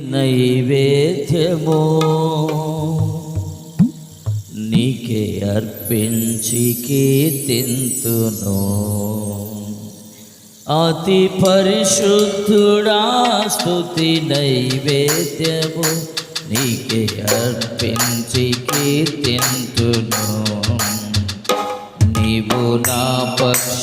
నైవేద్యము నీకే అర్పించి కీర్తింతును. అతి పరిశుద్ధుడా స్థుతి నైవేద్యము నీకే అర్పించి కీర్తింతును. నీవు నా పక్ష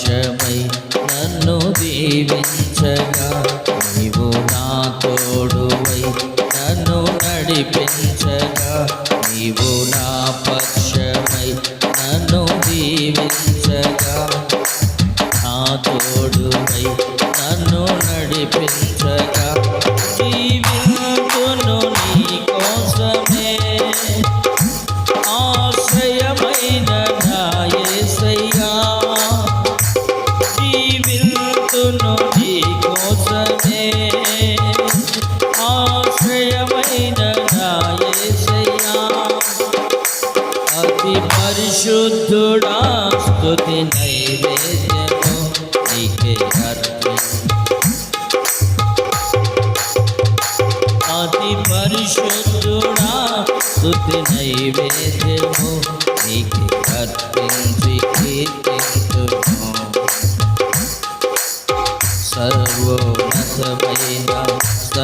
జీవితును నీ కోసమే ఆశ్రయమైన నా యేసయ్యా అతి పరిశుద్ధుడా స్తుతి నైవేద్యము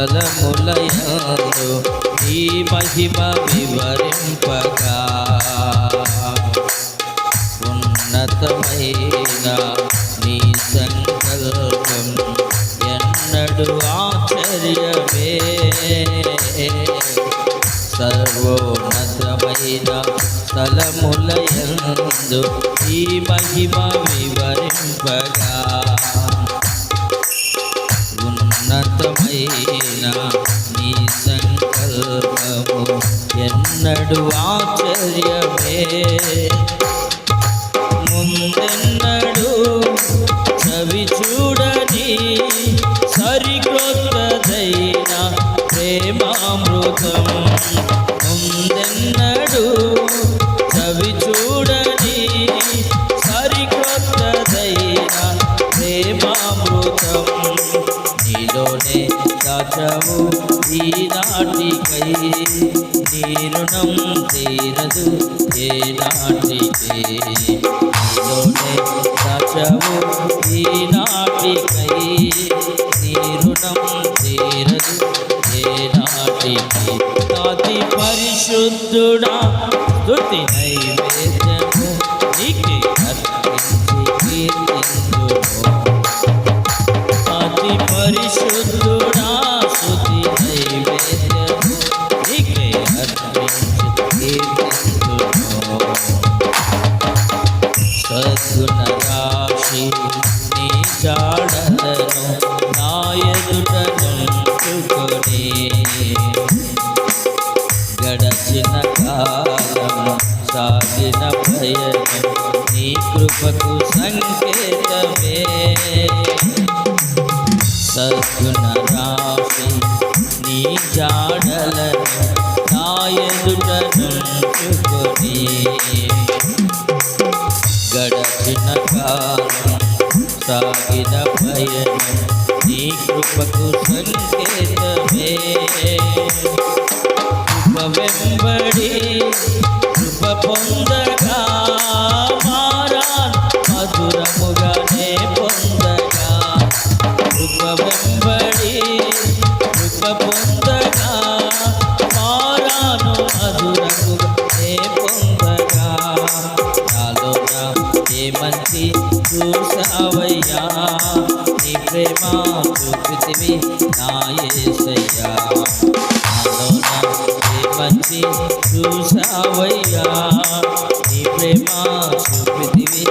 స్థలములయందు ఈ మహిమ వివరింపగా. ఉన్నతమైన నీ సంకల్పం ఎన్నడు ఆశ్చర్యమే. సర్వోన్నతమైన స్థలములయందు ఈ మహిమ వివరింపగా. ఉన్నతమైన ఎన్నడు ఆశ్చర్యమే. ముందెన్నడు చవి చూడని సరికొత్తదైన ప్రేమామృతం. ముందెన్నడు చవి చూడని సరికొత్తదైన ప్రేమామృతం. నీలోనే దాచవు ఈ నాటికై. రుణం తీరదు ఏ నాటికే నీలోనే దాచవు నాటికై నీ రుణం తీరదు ఏ నాటికే అతి పరిశుద్ధుడా స్తుతి సంకేతమే. సద్గుణ రాశి నీ జాడలను నా గడచిన కాలం సాగిన భయము నీ కృపకు సంకేతమే. కృప వెంబడి కృప పొందగా చూపితివి నా యేసయ్యా చూసావయ్యా. నీ ప్రేమ చూపితివి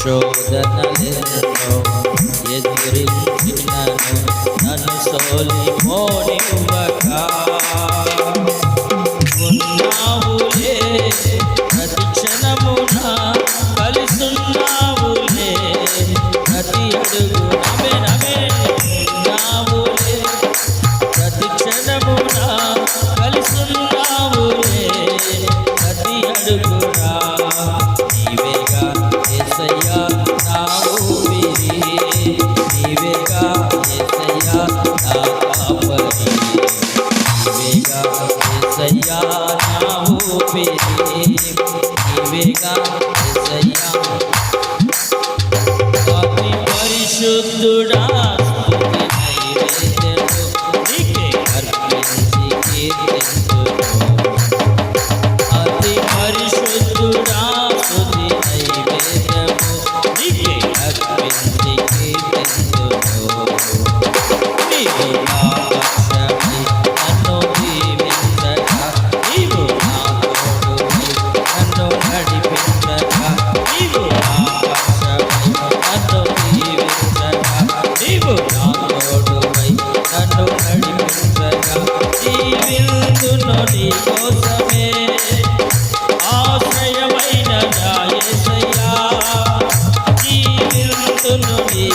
శోధనలు ఎదురించినను నన్ను సోలి మోని నీవేగా యేసయ్యా నా ఊపిరి నీవేగా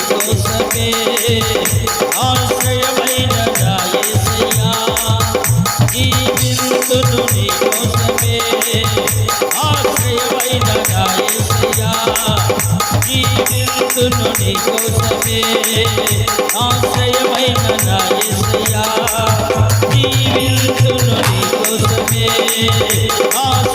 కోసమే ఆశ్రయమైన రాయసయ్యా ఈ బిందును నీ కోసమే ఆశ్రయమైన రాయసయ్యా ఈ బిందును నీ కోసమే ఆశ్రయమైన రాయసయ్యా ఈ బిందును నీ కోసమే ఆశ్రయ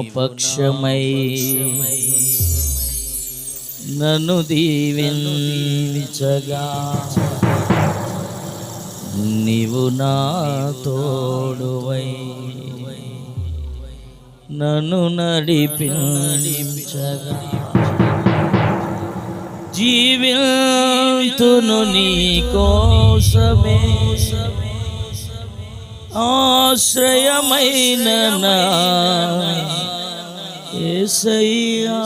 పక్షమై నన్ను దీవించగా. నీవు నా తోడువై నన్ను నడిపించగా. జీవితును నీ కోసమే ఆశ్రయమైన నా ఏసయ్యా.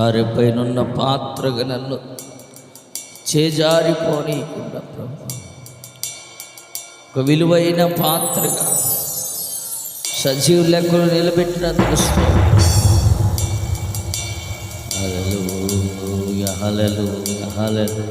సారిపైనున్న పాత్రగా నన్ను చేజారిపోనీయకుండా ప్రభు. ఒక విలువైన పాత్రగా సజీవ లెక్కలు నిలబెట్టినందుకు హలలు హలలు హలలు